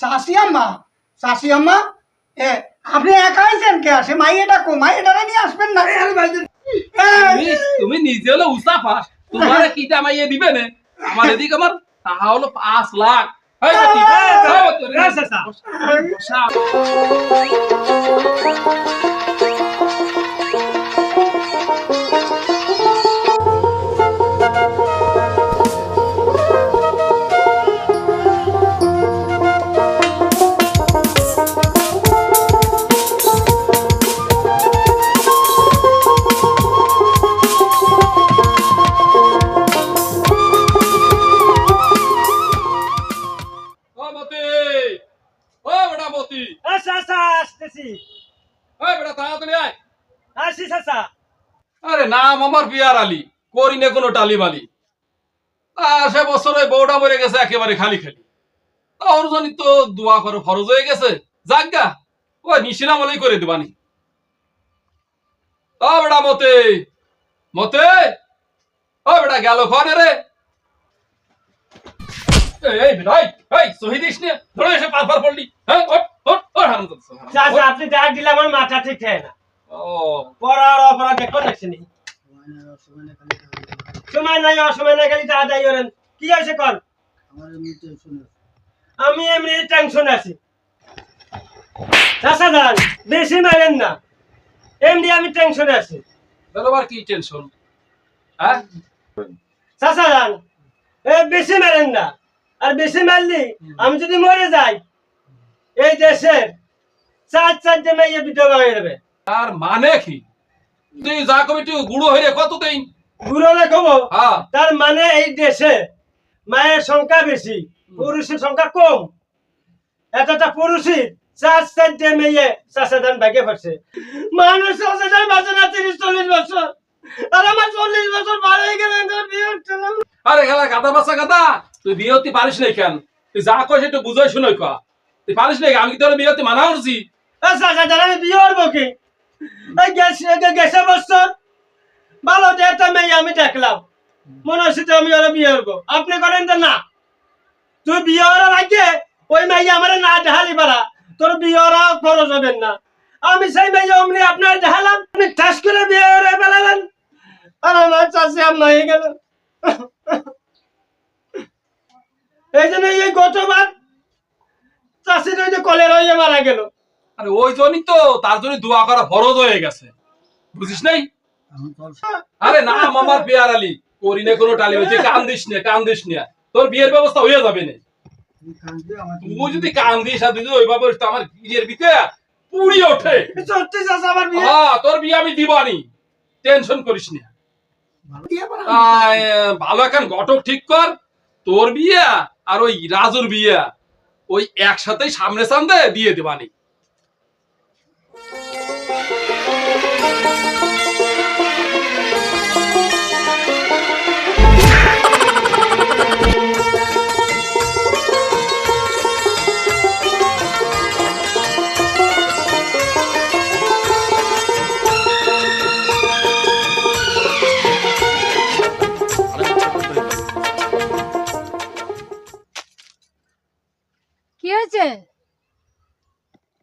শাশি আম্মা শাশি আম্মা এ আপনি একা আইছেন কে আসে মাইয়েটা কো মাইয়েটারে নিয়ে আসবেন না এ, তুমি তুমি নিজে হলো উসাফাস তোমার কিটা মাইয়ে দিবে না আমার এদিকে আমার টাকা হলো পাঁচ লাখ এই মতি আচ্ছা আচ্ছা আসতেছি। ওই বেটা তাড়াতাড়ি আয়। আসি চাচা। আরে নাম আমার পিয়ার আলী করি না কোনো টালিবালি সে বছর ওই বউটা মরে গেছে একেবারে খালি খালি। ওর জন্য তো দোয়া করো ফরজ হয়ে গেছে। গা ওই নিশিনা মলেই করে দিবানি। ও বেটা মতে মতে ও বেটা গেল খনে রে। এই, এই এই, এই শহীদিস নে ধরে এসে পার পার পড়লি। হ্যাঁ চাচা আপনি ডাক দিলে আমার মাথা ঠিক থাকে না। ও। পড়ার অপরাধ দেখো দেখছি সময় নাই অসময় নাই খালি করেন। কি হয়েছে কর আমি এমনি টেনশন আছি। চাচা দান বেশি মারেন না। এমনি আমি টেনশনে আছি। আবার কি টেনশন হ্যাঁ? চাচা দান বেশি মারেন না। আর বেশি মারলি আমি যদি মরে যাই এই দেশের চার চারটে মেয়ে বিধবা হয়ে যাবে। তার মানে কি? তুই যা কবি তুই গুঁড়ো হয়ে কত দিন বুড়ো লেখবো হ্যাঁ। তার মানে এই দেশে মায়ের সংখ্যা বেশি পুরুষের সংখ্যা কম। এতটা পুরুষই চার চারটে মেয়ে চাষাদান ভাগে পড়ছে মানুষ চাষাদান বাঁচে না তিরিশ চল্লিশ বছর। আর আমার চল্লিশ বছর পার হয়ে গেলে। আরে খেলা গাদা বাচ্চা গাদা তুই বিয়ে হতে পারিস নাই কেন? তুই যা কয় একটু বুঝাই শুনে কয়া তুই পারিস নাই আমি তোর বিয়ে হতে মানা করছি আমি বিয়ে করব কি? গেছে বছর। ভালো যে একটা মেয়ে আমি দেখলাম। মনে হচ্ছে আমি ওরা বিয়ে করব। আপনি করেন তো না। তুই বিয়ে করার আগে ওই মেয়ে আমার না দেখালি পারা। তোর বিয়ে করা খরচ হবেন না। আমি সেই মেয়ে অমনি আপনার দেখালাম। আপনি ঠাস করে বিয়ে করে ফেলালেন। আর আমার চাষি আম হয়ে গেল। এই জন্য এই গতবার চাষির ওই যে কলের হয়ে মারা গেল। আরে ওই জন্যই তো তার জন্য দোয়া করা ফরজ হয়ে গেছে। বুঝিস নাই? আরে না আমার আলী করি না কোনো টালি হয়েছে কান্দিস না কান্দিস না। তোর বিয়ের ব্যবস্থা হয়ে যাবে না। তুই যদি কান্দিস আর তুই ওইভাবে আমার বিয়ের ভিতরে পুড়ি ওঠে। সত্যি চাষ আমার বিয়ে? হ্যাঁ তোর বিয়ে আমি দিবানি। টেনশন করিস না। ভালো এখন ঘটক ঠিক কর। তোর বিয়ে আর ওই রাজুর বিয়ে। ওই একসাথে সামনে সামনে দিয়ে দেবানি।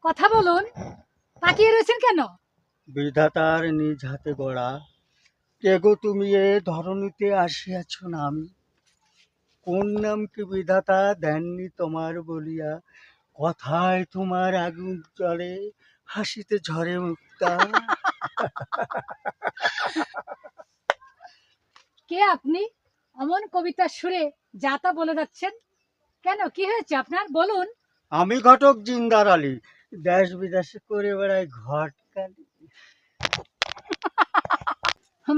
কথা বলুন। তাকিয়ে রয়েছেন কেন? বিধাতার নিজ হাতে গড়া। কেগো তুমি এ ধরনীতে আসিয়াছ না আমি? কোন নাম কি বিধাতা দেননি তোমার বলিয়া? কথায় তোমার আগুন চলে হাসিতে ঝরে মুক্তা। কে আপনি? অমন কবিতার সুরে যাতা বলে যাচ্ছেন। কেন? কি হয়েছে আপনার? বলুন। আমি ঘটক জিন্দার আলী। দেশ বিদেশে করে বেড়াই ঘটকালি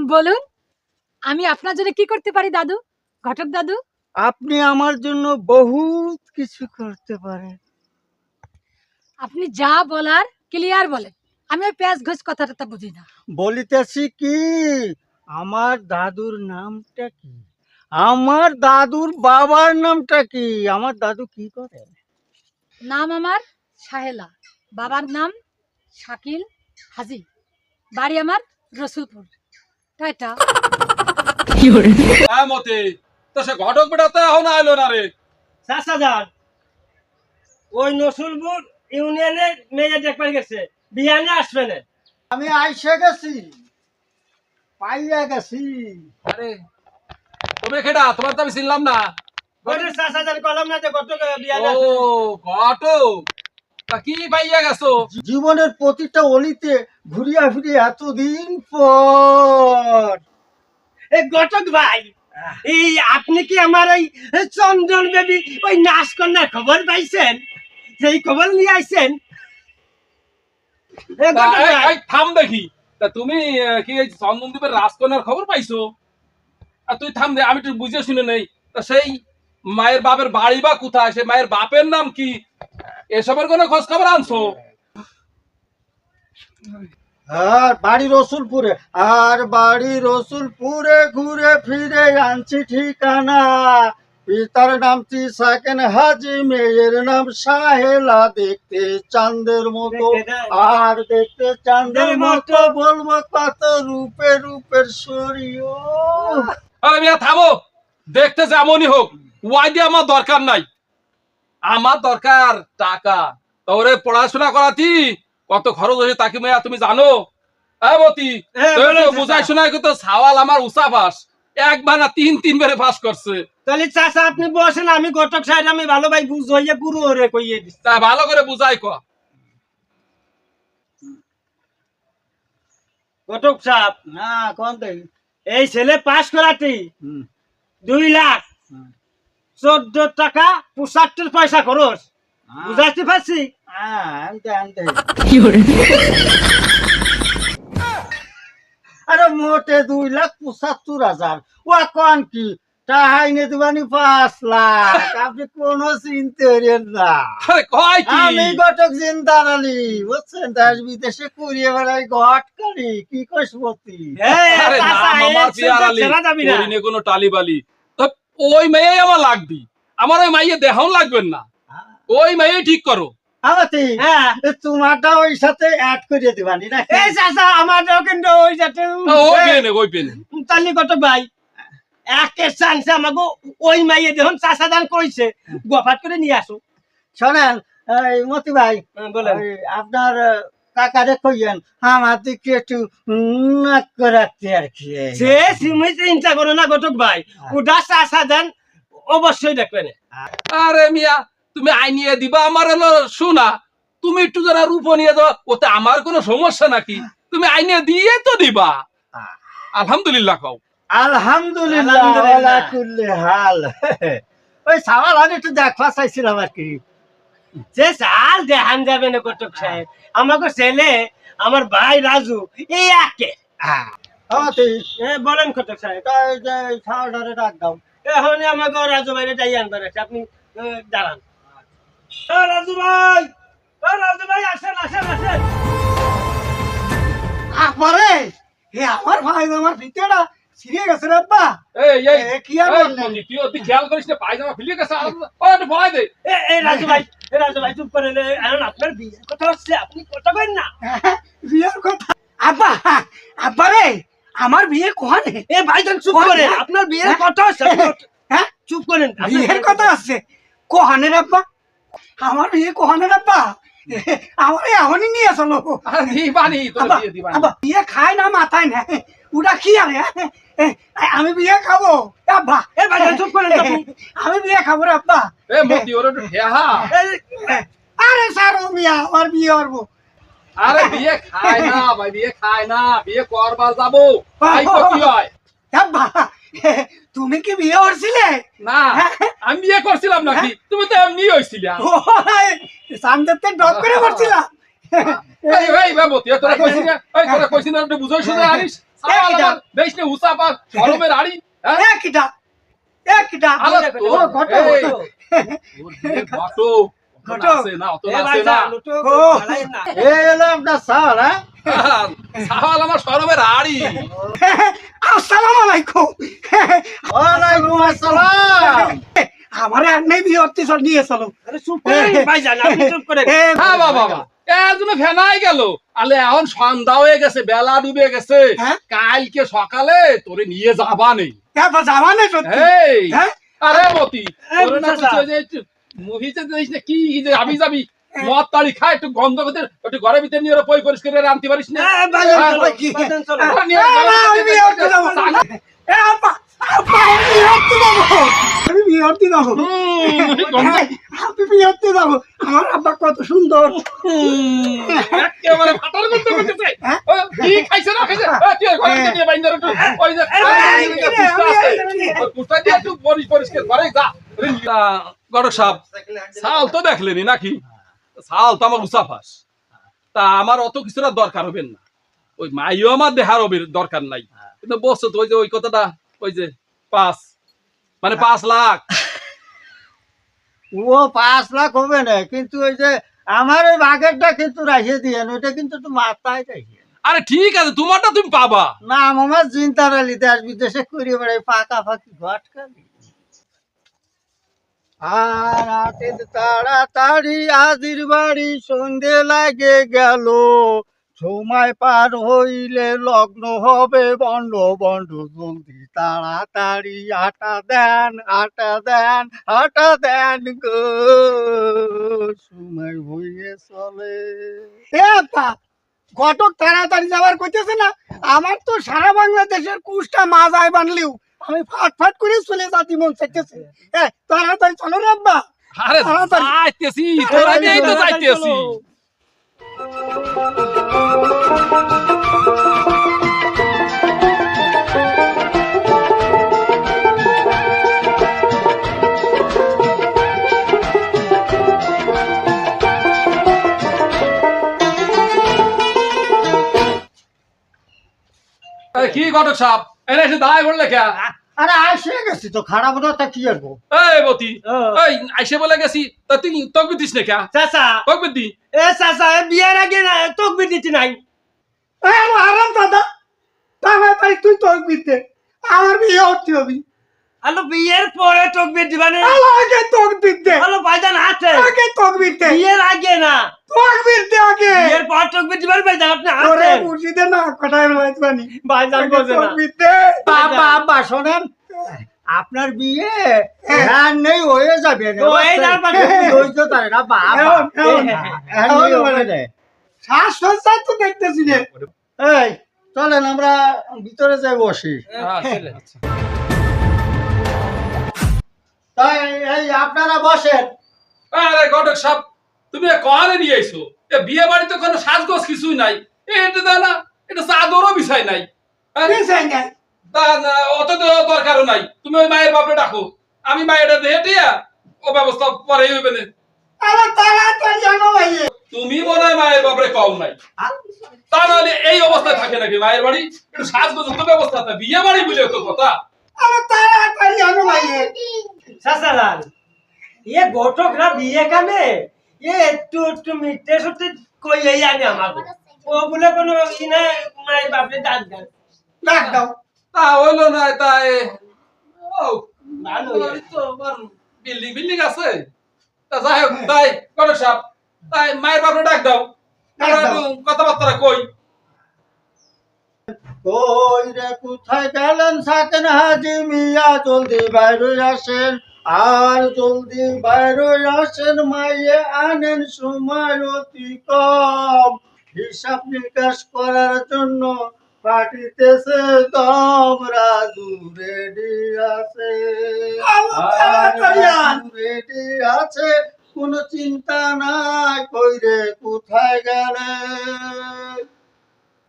বলুন আমি আপনার জন্য কি করতে পারি দাদু? ঘটক দাদু? আপনি আমার জন্য বহুত কিছু করতে পারেন। আপনি যা বলার ক্লিয়ার বলেন। আমি ওই প্যাঁচ ঘোষ কথাটা বুঝি না। বলিতেছি কি আমার দাদুর নামটা কি? আমার দাদুর বাবার নামটা কি? আমার দাদু কি করে? নাম আমার সাহেলা বাবার নাম শাকিল হাজি বাড়ি আমার রসুলপুর। টাটা। হ্যাঁ মতে তো সে ঘটক বেটা তো এখন আইলো না রে। চাষা ওই নসুলপুর ইউনিয়নের মেয়ে দেখবার গেছে। বিয়ানে আসবে না। আমি আইসে গেছি। পাইয়া গেছি। আরে তুমি খেটা তোমার তো আমি চিনলাম না। ওটা চাষ হাজার কলম না যে কত ও ঘটক? কি পাইয়া গেছো? জীবনের প্রতিটা অলিতে ঘুরিয়া ফিরে এতদিন পর। এই ঘটক ভাই এই আপনি কি আমার ওই চন্দন বেবি ওই নাচ কন্যার খবর পাইছেন? সেই খবর নিয়ে আইছেন? এ তা ঘটক এই- ভাই, এই থাম দেখি। তা তুমি কি চন্দনদ্বীপের রাজকন্যার খবর পাইছো? আর তুই থাম দে আমি একটু বুঝে শুনে নেই। তা সেই মায়ের বাপের বাড়ি বা কোথায় সে মায়ের বাপের নাম কি? এসবের কোনো খোঁজ খবর আনছো? আর বাড়ি রসুলপুরে আর বাড়ি রসুলপুরে ঘুরে ফিরে আনছি ঠিকানা। পিতার নাম তি সাকেন হাজি মেয়ের নাম সাহেলা দেখতে চাঁদের মতো আর দেখতে চাঁদের মতো বলব কত রূপে রূপের আরে মিয়া থামো। দেখতে যেমনই হোক। ওয়াই দিয়ে আমার দরকার নাই? আমার দরকার টাকা। তোরে পড়াশোনা করাতি কত খরচ হয়েছে তাকে মেয়া তুমি জানো? হ্যাঁ বুঝাই সাওয়াল আমার উষা পাস একবার না তিন তিনবারে পাস করছে। তাহলে চাষা আপনি বসেন আমি ঘটক সাহেব আমি ভালো ভাই বুঝ হইয়া গুরু ওরে কইয়ে দিচ্ছি তা ভালো করে বুঝাই ক। ঘটক সাহেব না কোন দেখি এই ছেলে পাস করাতে হুম, দুই লাখ। হুম। চোদ্দ টাকা পঁচাত্তর পয়সা খরচ। হ্যাঁ। বুঝাতে পারছি? হ্যাঁ, আনতে আনতে। আরে মোটে দুই লাখ পঁচাত্তর হাজার। ও কন কি? তাহাইনে দিবানি পাঁচ লাখ। আপনি কোনো চিনতে করেন না। আমি ঘটক বুঝছেন? দেশ বিদেশে কুড়িয়ে বেড়াই কি কসমতি কোনো টালিবালি ওই মেয়ে আমার লাগবি। আমার ওই মাইয়ে দেখাও লাগবেন না। ওই মেয়ে ঠিক করো। আমাতি হ্যাঁ। তোমারটা ওই সাথে অ্যাড করিয়ে দিবানি না এই চাচা আমারও কিন্তু ওই যাতে ওই পেনে ওই পেনে। তালি কত ভাই? একে চান্সে আমাকে ওই মাইয়ে দেখুন চাষা দান কইছে গোফাত করে নিয়ে আসো। শোনেন এই মতি ভাই হ্যাঁ, বলেন। আপনার কাকারে কইয়েন আমার দিকে একটু নাক রাখতে আর কি? সে সিমে চিন্তা করো না ঘটক ভাই। ওটা চাষা দান অবশ্যই দেখবেন। আরে মিয়া তুমি আইনিয়ে দিবা আমার হলো শোনা তুমি একটু যারা রূপ নিয়ে যাও ওতে আমার কোনো সমস্যা নাকি? তুমি আইনিয়ে দিয়ে তো দিবা। আলহামদুলিল্লাহ কও। আলহামদুলিল্লাহ আলহামদুলিল্লাহ। আলা কুল্লি হাল। ওই সাওয়াল আমি একটু দেখা চাইছিলাম আর কি। সে চাল দেখান যাবে না ঘটক সাহেব। আমাকে ছেলে আমার ভাই রাজু এই একে। এ, বলেন ঘটক সাহেব। ডাক দাও। এখন আমাকে রাজু ভাইরে যাই আনবার আছে আপনি দাঁড়ান। রাজু ভাই! রাজু ভাই আসেন আসেন আসেন। আপারে হে আমার ভাই আমার ভিতরটা ছিঁড়ে গেছে রে আব্বা এই এই এ, কি আর এই, বললেন? তুই ওদি খেয়াল করিস না পায়জামা ফিলিয়ে গেছে আর ওই একটু বলাই দে এ, এই রাজু ভাই এ রাজু ভাই চুপ করেন এ, এখন আপনার বিয়ের কথা হচ্ছে আপনি কথা বলেন না বিয়ের কথা আব্বা আব্বা রে আমার বিয়ে কোহানে এ ভাইজান চুপ কোন করেন হ্যাঁ? আপনার বিয়ের হ্যাঁ? কথা হচ্ছে আপনি কথা- হ্যাঁ চুপ করেন আপনার বিয়ের কথা আছে কোহানে রে আব্বা আমার বিয়ে কোহানে রে আব্বা আমার এখনই নিয়ে চলো আর দিবানি তো আব্বা, দিয়ে দিবানি আব্বা বিয়ে খায় না মাথায় না ওটা কি আরে এ, আমি বিয়ে খাব। আব্বা এ ভাইজান চুপ করেন আমি বিয়ে খাব রে আব্বা। এ ওর আরে স্যার ও মিয়া আমার বিয়ে করব। আরে বিয়ে খায় না ভাই বিয়ে খায় না বিয়ে করবার যাব। তাই তো কি হয়? আব্বা তুমি কি বিয়ে করছিলে? না আমি বিয়ে করছিলাম নাকি? তুমি তো এমনি হইছিলা। ড্রপ করে করছিলাম। এই এই বাবতি তোরা কইছিস না? এই তোরা কইছিস না একটু বুঝাই শুনে আনিস সাওয়াল কিটা? আমার দেশ আড়ি একটা একটা ঘটো ঘটো আমার শরমের আড়ি। আসসালামু আলাইকুম। ওয়ালাইকুম আসসালাম। আমার এমনি বিয়ে করতে নিয়ে চলো। আরে চুপ চুপ করেন হ্যাঁ বাবা বাবা। এজন্য ফেনাই গেল। আলে এখন সন্ধ্যা হয়ে গেছে বেলা ডুবে গেছে। হ্যাঁ? কালকে সকালে তোরে নিয়ে যাবা নেই। যাবা না সত্যি? এই হ্যাঁ? আরে মতি মুভিতে না কি যে আবি যাবি মদ তাড়ি খায় একটু গন্ধ করতে একটু ভিতরে নিয়ে পই পরিষ্কার করে আনতে পারিস না? হ্যাঁ, হ্যাঁ, আমি বিয়ে করতে যাব। যাব। আমার আব্বা কত সুন্দর। একেবারে ফাটার করতেছে হ্যাঁ? কি খাইছে না খাইছে? এ, তুই ভিতরে নিয়ে একটু ওই যে দিয়ে একটু পরিষ্কার পরিষ্কার ঘরে যা। তা, গড়ক সাহেব সাল তো দেখলেনি নাকি? সাল তো আমার উসাফাস তা আমার অত কিছুটা দরকার হবে না। ওই মাইও আমার দেহার হবে দরকার নাই। কিন্তু বসছো তো ওই যে ওই কথাটা ওই যে পাঁচ মানে পাঁচ লাখ। ও পাঁচ লাখ হবে না কিন্তু ওই যে আমার ওই বাঘেরটা কিন্তু রাখিয়ে দিয়ে ওইটা কিন্তু একটু মাথায় রাখিয়ে আরে ঠিক আছে তোমারটা তুমি পাবা। না আমার চিন্তার আলি দেশ বিদেশে করে বেড়াই পাকা ফাঁকি ঘটকা আর তাড়াতাড়ি আজির বাড়ি সন্ধে লাগে গেল। সময় পার হইলে লগ্ন হবে বন্ড বন্ড জলদি তাড়াতাড়ি আটা দেন আটা দেন আটা দেন গো। সময় হইয়ে চলে। এ ঘটক তাড়াতাড়ি যাবার কইতেছে না? আমার তো সারা বাংলাদেশের কুষ্টা মাজায় বানলিও। আমি ফাট ফাট করে চলে যাতি মন চাইতেছে। এ তাড়াতাড়ি চলো রে আব্বা। আরে তাড়াতাড়ি। তোরা তো যাইতেছি। কি ঘটক সাহেব? এনে এসে দাঁড়ায় পড়লে কে? আরে আইসে গেছি তো খারাপ না তা কি করব এই বতি এই আইসে বলে গেছি তা তুই তকবির দিস না কে? চাচা। তকবির দি এ চাচা এ বিয়ের আগে না তকবির দিতে নাই। এ আরাম দাদা তাড়াতাড়ি তুই তকবির দে আমার বিয়ে হতে হবি। আলো বিয়ের পরে তকবির দিবানে আগে তোর বিতে আলো ভাইজান হাতে। আগে বিতে বিয়ের আগে না। তোর বিতে আগে। বিয়ের পর তকবির দিবার ভাইজান আপনি ওরে মুর্শিদে না ভাইজান বোঝে না। বাবা আব্বা শোনেন আপনার বিয়ে হ্যাঁ। নেই হয়ে যাবে। ও, এই না, বাবা। ধৈর্য ধরে না বাবা। হ্যাঁ, বলে দে। শ্বাস সজ্জা তো দেখতেছি এই চলেন আমরা ভিতরে যাই বসি। তাই এই আপনারা বসেন। আরে ঘটক সাহেব তুমি কহারে নিয়ে আইছো। এ বিয়ে বাড়িতে কোনো সাজগোজ কিছুই নাই। এটা দাও এটা চাদরও নাই। হ্যাঁ? নাই। অত দরকারও নাই। তুমি ওই মায়ের বাপরে ডাকো। আমি মায়ের হেঁটিয়া ও ব্যবস্থা পরে হইবে না। আরে তাড়াতাড়ি জানো ভাই। তুমি মনে হয় মায়ের বাপরে কম নাই। তা নাহলে এই অবস্থায় থাকে নাকি মায়ের বাড়ি? একটু সাজগোজ তো ব্যবস্থা বিয়ে বাড়ি বুঝে তো কথা। আরে তাড়াতাড়ি জানো ভাই চাচালাল এ ঘটকরা বিয়ে কানে? এ একটু একটু মিথ্যে সত্যি কই এই আনে আমাকে ও বলে কোনো ইনে মায়ের বাপরে ডাক দেন ডাক দাও। তা হইল না তাই ও ভালো বিল্ডিং বিল্ডিং আছে। তা যাই হোক তাই ঘটক সাহেব তাই মায়ের বাপরে ডাক দাও। ডাক দাও। একটু কথাবার্তা কই। কই রে কোথায় গেলেন সাকেন হাজি? মিয়া জলদি বাইরে আসেন। আর জলদি বাইরে আসেন মাইয়ে আনেন সময় অতি কম হিসাব নিকাশ করার জন্য পাঠিতেছে দম রাজু রেডি আছে। রেডি আছে। কোনো চিন্তা নাই কই রে কোথায় গেলে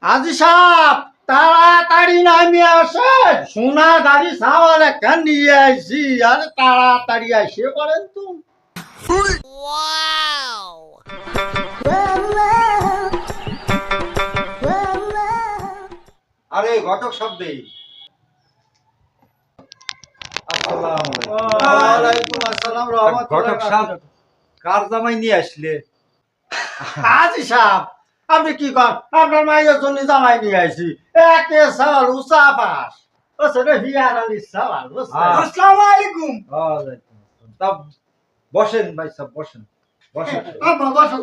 আজি সাপ তাড়াতাড়ি নামি আসে। সোনা দাড়ি সাওয়াল একটা নিয়ে আইছি আর তাড়াতাড়ি আসে করেন তুমি আরে ঘটক শব্দে। ঘটক সাহেব কার জামাই নিয়ে আসলে? আজি সাপ আপনি কি কর আপনার মায়ের জন্য জামাই নিয়ে আইছি। একে সাল পাস। ও সেটা হিয়ার আলী সাওয়াল হ্যাঁ। আসসালামু আলাইকুম। ওয়ালাইকুম। তা বসেন ভাই সাহেব বসেন। বসেন। আব্বা বসো।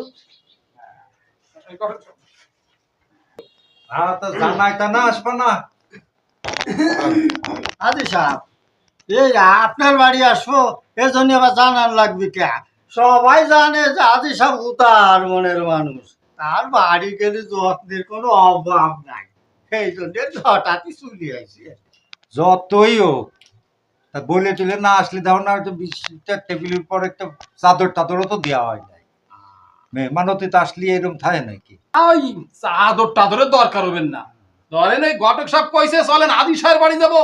হ্যাঁ তো জামাইটা না আসবা না? আজি সাহেব এই আপনার বাড়ি আসব এই জন্য আবার জানান লাগবে কে? সবাই জানে যে আদি সব উতার মনের মানুষ। তার বাড়ি গেলে যত্নের কোনো অভাব নাই। সেই জন্য হঠাৎই চলে আইসি যতই হোক, তা বলে টলে না আসলে দাও না হয়তো বিশটা টেবিলের পর একটা চাদর টাদরও তো দেওয়া হয় নাই। মেহমানতি তো আসলে এরকম থাকে নাকি? ওই চাদর টাদরের দরকার হবেন না। ধরেন ওই ঘটক সব কইছে, চলেন আদি সাহের বাড়ি যাব।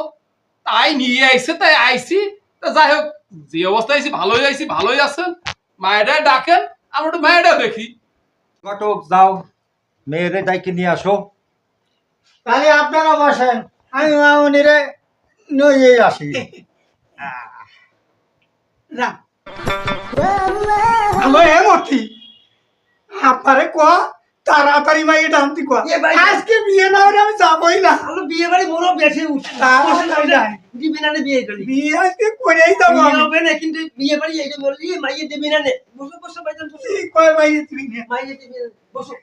তাই নিয়ে আইছে, তাই আইছি। তা যাই হোক, যে অবস্থায় আইছি, ভালোই আইছি, ভালোই আছেন। মায়েরা ডাকেন, আমরা একটু মায়েরা দেখি। ঘটক যাও মেয়েরে ডাইকে নিয়ে আসো। তাহলে আপনারা বসেন আমি মামনিরে নইয়ে আসি। না আমার এ মতি আপনারে কোয়া তাড়াতাড়ি মাই এটা আনতে কোয়া। এ ভাই- আজকে বিয়ে না হলে আমি যাবই না। বিয়ে বাড়ি বড় বেশি উঠছে। দিবি না বিয়ে করি। বিয়ে আজকে করেই যাব বিয়ে হবে না কিন্তু বিয়ে বাড়ি এইটা বললি মাইয়ে দিবি না বসো বসো ভাইজান বসো। কয় ভাই তুমি? নিয়ে? মাইয়ে দিবি না বসো।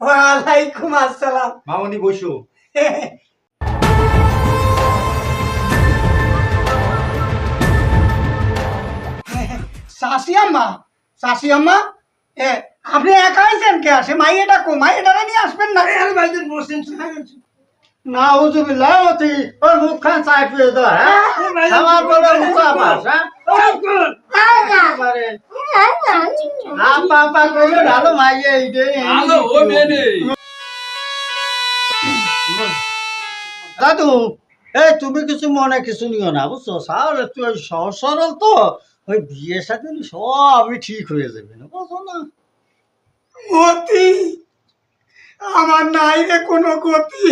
ওয়ালাইকুম আসসালাম। মামনি বসো। শাশি আম্মা শাশি আম্মা এ আপনি একা আইছেন কে? আসে মাইয়েটা কো মাইয়েটা নিয়ে আসবেন না? আরে ভাইজান বসেন না উজুবিল্লাহ অতি ওর মুখখান চাই পেয়ে দাও হ্যাঁ? আমার বড় উঁচা পাস হ্যাঁ। আপা আপা করে। ভালো মাইয়ে এইটে। আলো ও মেয়ে দাদু এই তুমি কিছু মনে কিছু নিও না বুঝছ? সাহলে তুই সহজ সরল তো। ওই বিয়ে সাথে সবই ঠিক হয়ে যাবে না বুঝছ না। মতি আমার নাই রে কোনো গতি।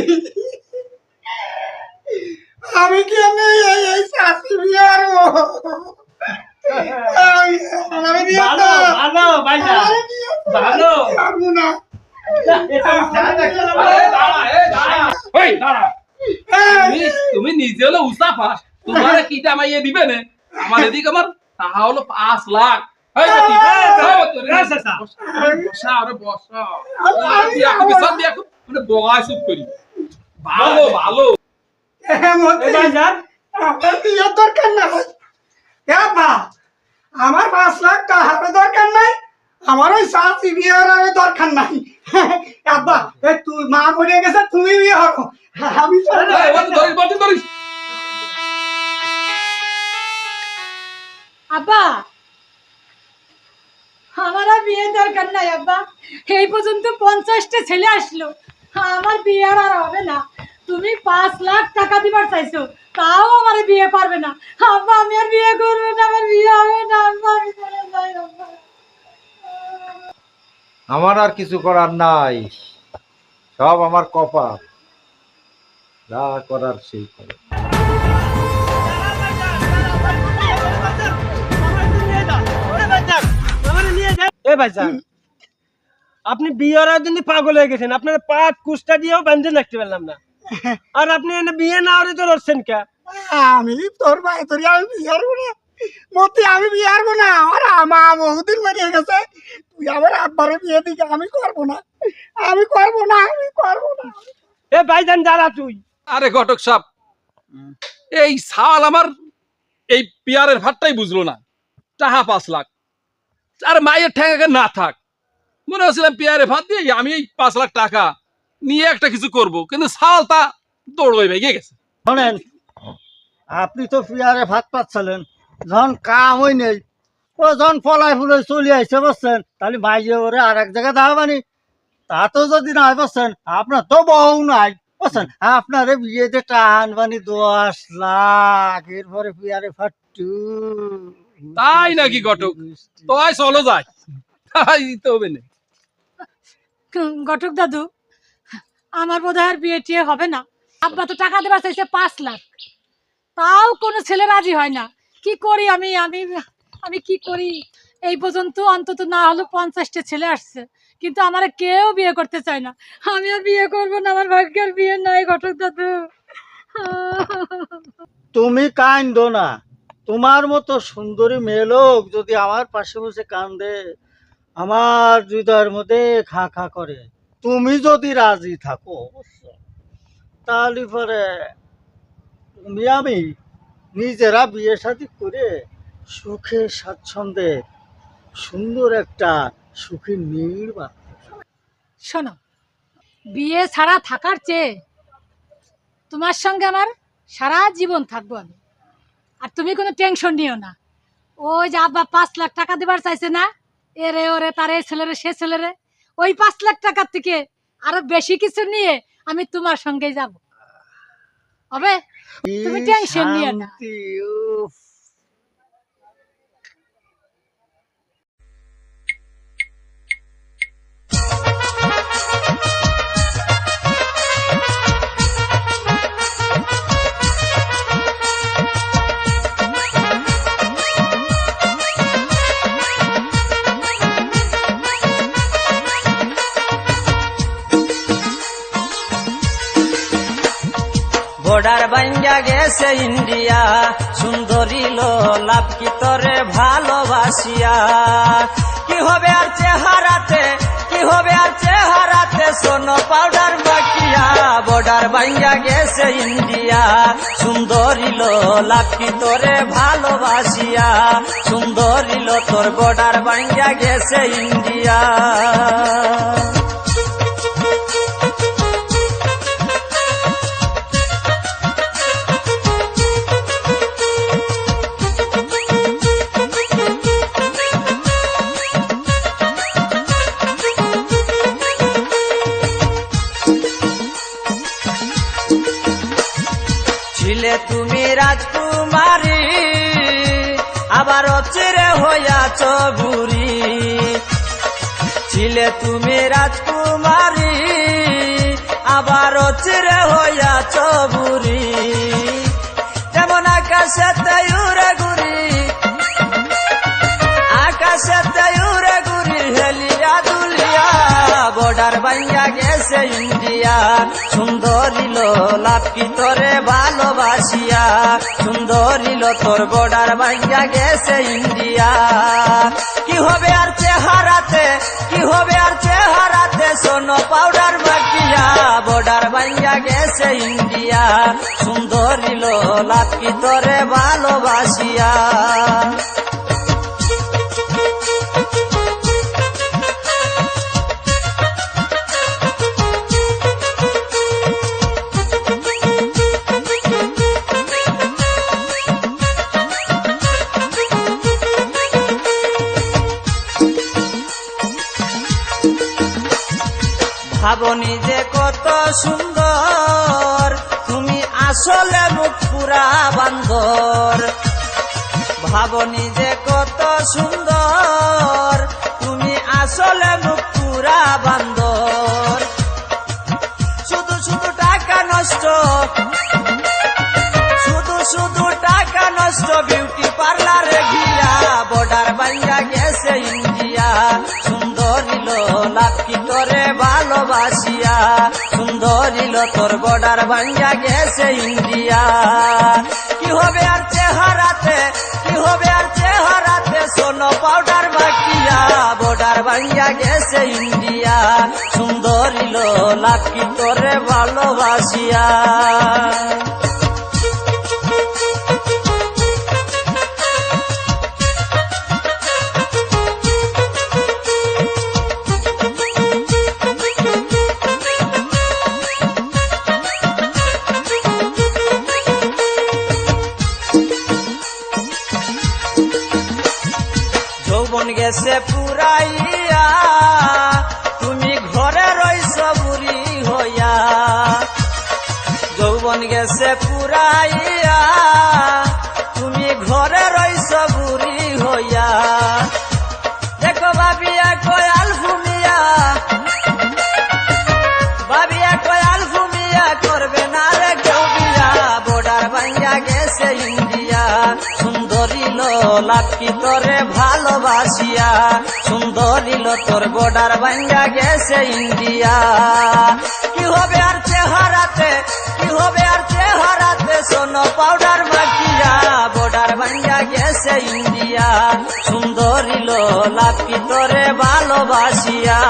আমি কেমনে এই এই শাশি বিয়ে আর আমি ভালো ভালো ভাইজান আমি বিয়ে ভালো। না। এটা আরে দাঁড়া। এ দাঁড়া ওই দাঁড়া তুমি নিজে হলে উসা পাস তোমার কিটা মাইয়ে দিবে না? আমার এদিকে আমার টাকা হলো পাঁচ লাখ। ভালো ভালো আমার দরকার নাই আমার পাঁচ লাখ টাকারও দরকার নাই আমার ওই শাশি বিয়ের দরকার নাই আব্বা তুই মা মরে গেছে তুমি বিয়ে হব আমি আব্বা! আমার আর বিয়ের দরকার নাই আব্বা। এই পর্যন্ত পঞ্চাশটা ছেলে আসলো। আমার বিয়ে আর হবে না। তুমি পাঁচ লাখ টাকা দিবার চাইছো। তাও আমার বিয়ে পারবে না। আব্বা, আমি আর বিয়ে করব না। আমার বিয়ে হবে না। আমার আর কিছু করার নাই। সব আমার কপাল। যা করার সেই করে। এ ভাইজান আপনি বিয়ের জন্য পাগল হয়ে গেছেন। আপনার পাট কুষ্টা দিয়েও বেঁধে রাখতে পারলাম না। আর আপনি এনে বিয়ে না হলে তো লড়ছেন কে? আমি তোর ভাই তোর আমি বিয়ে হারবো না। মতি আমি বিয়ে হারবো না। আমার আমা বহুদিন মরে গেছে। তুই আমার আব্বারে বিয়ে দিকে আমি করব না। আমি করব না আমি করব না। এ ভাইজান যারা তুই। আরে ঘটক সাপ এই সাল আমার এই পিয়ারের ভাতটাই বুঝলো না। টাকা পাঁচ লাখ। আর মায়ের ঠেঙ্গাকে না থাক। মনে হচ্ছিলাম পেয়ারে ভাত দিয়ে আমি এই পাঁচ লাখ টাকা নিয়ে একটা কিছু করব, কিন্তু সাল তা দৌড়বে ভেঙে গেছে। শোনেন, আপনি তো পিয়ারে ভাত পাচ্ছিলেন, যখন কাম হই নেই, ও যখন ফলাই ফুলে চলে আসছে বুঝছেন? তাহলে মাইয়ে ওরে আর এক জায়গায় দাঁড়াবানি। তা তো যদি নাই বুঝছেন? আপনার তো বউ নাই, বুঝছেন? আপনারে বিয়েতে টান বানি দশ লাখ, এরপরে পিয়ারে ফাট্টু। তাই নাকি ঘটক? তো আয় চলো যায় তাই তো হবে না। ঘটক দাদু আমার বোধ হয় আর বিয়ে টিয়ে হবে না। আব্বা তো টাকা দেবার চাইছে পাঁচ লাখ। তাও কোনো ছেলে রাজি হয় না। কি করি আমি? আমি আমি কি করি? এই পর্যন্ত অন্তত না হলো পঞ্চাশটা ছেলে আসছে। কিন্তু আমার কেউ বিয়ে করতে চায় না। আমি আর বিয়ে করব না। আমার ভাগ্যের বিয়ে নাই ঘটক দাদু। তুমি কান্দো না। তোমার মতো সুন্দরী মেয়ে লোক যদি আমার পাশে বসে কান্দে, আমার হৃদয়ের মধ্যে খা খা করে। তুমি যদি রাজি থাকো তাহলে পরে তুমি আমি নিজেরা বিয়ে শাদী করে সুখে, স্বাচ্ছন্দ্যে সুন্দর একটা সুখী নির্বাণ শোনো, বিয়ে ছাড়া থাকার চেয়ে তোমার সঙ্গে আমার সারা জীবন থাকব আমি। আর তুমি কোনো টেনশন নিও না। ওই যে আব্বা পাঁচ লাখ টাকা দেবার চাইছে না এরে ওরে তার এই ছেলেরে সে ছেলেরে ওই পাঁচ লাখ টাকার থেকে আরও বেশি কিছু নিয়ে আমি তোমার সঙ্গে যাব। হবে? তুমি টেনশন নিও না। বর্ডার বাইঙ্গা গেছে ইন্ডিয়া। সুন্দরী লাভ কি তোরে ভালোবাসিয়া। কি হবে আর চেহারাতে? কি হবে আর চেহারাতে? সোনো পাউডার মাখিয়া বর্ডার বাইঙ্গা গেছে ইন্ডিয়া। সুন্দরী লাভ কি তোরে ভালোবাসিয়া। সুন্দরী তোর বর্ডার বাইঙ্গা গেছে ইন্ডিয়া। বুড়ি ছিলে তুমি রাজকুমারী, আবার চিরে হইয়া চবুরি যেমন আকাশে উড়ে ঘুরি আকাশে হেলিয়া দুলিয়া বর্ডার বাইয়া গেছে ইন্ডিয়া। সুন্দরিল লাপি তোরে ভালোবাসিয়া। সুন্দরিল তোর বর্ডার বাইয়া গেছে ইন্ডিয়া। কি হবে আর চেহারাতে? কি হবে আর চেহারাতে? সোনো পাউডার মাখিয়া বর্ডার বাইয়া গেছে ইন্ডিয়া। সুন্দরিল লাপি তোরে ভালোবাসিয়া। ভাবনি যে কত সুন্দর। তুমি আসলে মুখ পুরা বান্দর। ভাবনি যে কত সুন্দর। তোর বর্ডার ভাঙ্গা গেছে ইন্ডিয়া। কি হবে আর চেহারাতে, কি হবে আর চেহারাতে? সোনো পাউডার বাকিয়া বর্ডার ভাঙ্গা গেছে ইন্ডিয়া। সুন্দরী লাকি তোরে ভালোবাসিয়া? পুরাইয়া তুমি ঘরে রইছ বুড়ি হইয়া। যৌবন গেছে পুরাইয়া, তুমি ঘরে রইছ বুড়ি হইয়া। দেখো বাবিয়া কয়াল ফুমিয়া বাবিয়া কয়াল ফুমিয়া করবে না রে কেউ বিয়া বর্ডার ভাঙ্গা গেছে ইন্ডিয়া সুন্দরিল লাপকি তোরে ভালোবাসিয়া। সুন্দরিল তোর বর্ডার ভাঙ্গা গেছে ইন্ডিয়া। কি হবে আর চেহারাতে, কি হবে আর চেহারাতে? সোনো পাউডার মাখিয়া, বর্ডার ভাঙ্গা গেছে ইন্ডিয়া। সুন্দরী লোলা কি তোরে ভালোবাসিয়া?